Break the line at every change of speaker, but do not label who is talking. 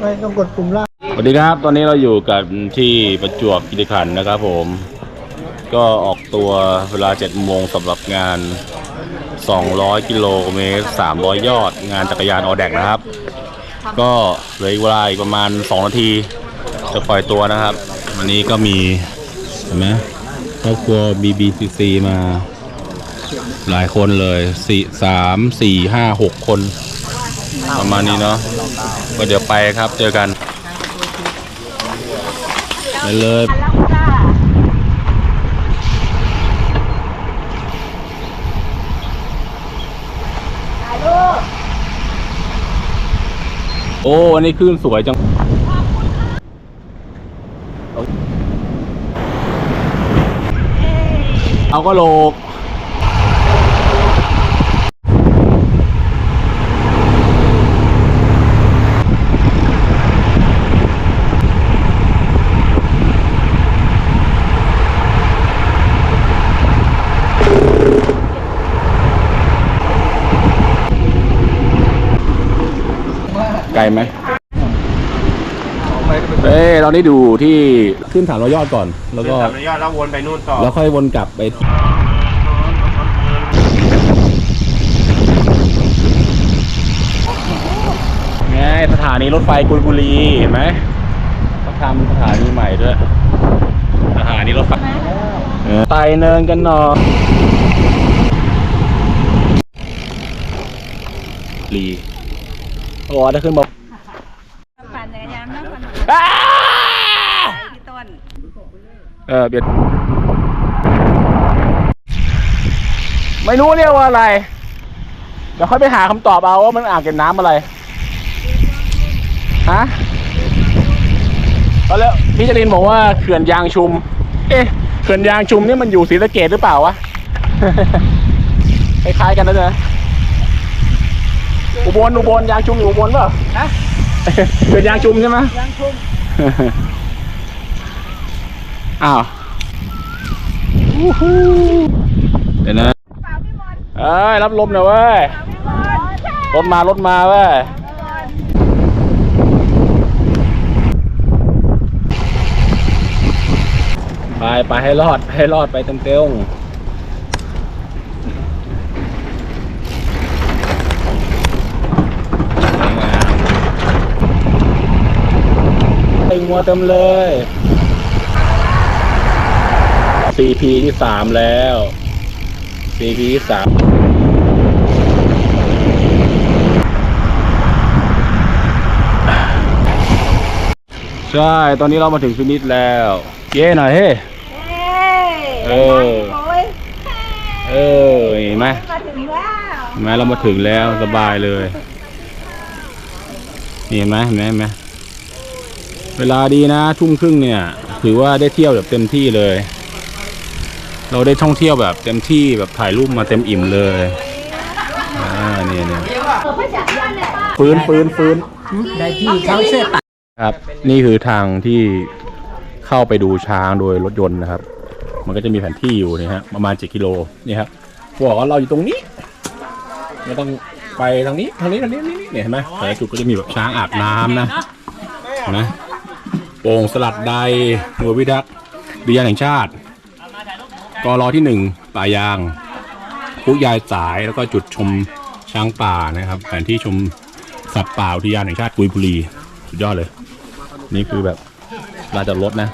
ไม่ต้องกดปุ่มล่าง
สวัสดีครับ ตอนนี้เราอยู่กันที่ประจวบคีรีขันธ์นะครับผม ก็ออกตัวเวลา7โมงสำหรับงาน 200 กิโลเมตร 300 ยอด งานจักรยานออแดกนะครับ ก็เหลืออีกเวลาอีกประมาณ 2 นาที จะปล่อยตัวนะครับ วันนี้ก็มีเห็นไหมครอบครัว BBCC มาหลายคนเลยสี่สามสี่ห้าหกคน ประมาณนี้เนาะก็เดี๋ยวไปครับเจอกันไปเลยโอ้อันนี้คลื่นสวยจังเอาก็โลก ไกลไหมเอ้ยเราได้ดูที่ขึ้นสามร้อยยอดก่อน แล้วก็
สามยอดแล้ววนไปนู่นต่อ
แล้วค่อยวนกลับไปที่ไงสถานีรถไฟกุยบุรีเห็นไหมเขาทำสถานีใหม่ด้วย สถานีรถไฟเออไต่เนินกันหน่อยลีโอ้ได้ขึ้นบอก
ปั่นจักรยานนั่งปั่น
อ้า
พี่ต้น
เออเบียดไม่รู้เรียกว่าอะไรเดี๋ยวค่อยไปหาคำตอบเอาว่ามันอ่างเก็บน้ำอะไรฮะเอาแล้วพี่จรินบอกว่าเขื่อนยางชุม เอ๊ะเขื่อนยางชุมนี่มันอยู่ศรีสะเกดหรือเปล่าวะคล้ายๆกันนะเนอะอุบลอุบลยางชุมอยู่อุบลเปล่าฮะ เขื่อนยางชุมใช่ไหมยางชุมอ้าวอู้หูเดี๋ยวนะเอ้ยรับลมหน่อยเว้ยรถมารถมาเว้ยไปไปให้รอดให้รอดไปเต็มเต็ม ไอ้งัวเต็มเลย CP ที่สามแล้ว CP ที่สามใช่ ตอนนี้เรามาถึงฟินิชแล้ว เย้หน่อยเฮ้
เฮ้
เออ
โอ้ย
เออเห็นไหม
มาถึงแล้ว
เห็นไหมเรามาถึงแล้วสบายเลย นี่เห็นไหมเห็นไหมเห็นไหม เวลาดีนะทุ่มครึ่งเนี่ย ถือว่าได้เที่ยวแบบเต็มที่เลย เราได้ท่องเที่ยวแบบเต็มที่แบบถ่ายรูปมาเต็มอิ่มเลยอ่าเนี่ยเนี่ยฟื้นฟื้นฟื้น
ได้ที่เขาเสื้อตัด
ครับ นี่คือทางที่เข้าไปดูช้างโดยรถยนต์นะครับ มันก็จะมีแผนที่อยู่นี่ฮะประมาณ7กิโลนี่ครับบอกว่าเราอยู่ตรงนี้ไม่ต้องไปทางนี้ทางนี้ทางนี้นี่เนี่ยเห็นไหมแต่ละจุดก็จะมีแบบช้างอาบน้ำนะเห็นะ โป่งสลัดใดหัววิดักดียานแห่งชาติกรอที่หนึ่งป่ายางผู้ยายสายแล้วก็จุดชมช้างป่านะครับแผนที่ชมสัตว์ป่าอุทยานแห่งชาติกุยบุรี สุดยอดเลย นี่คือแบบลาจอดรถนะ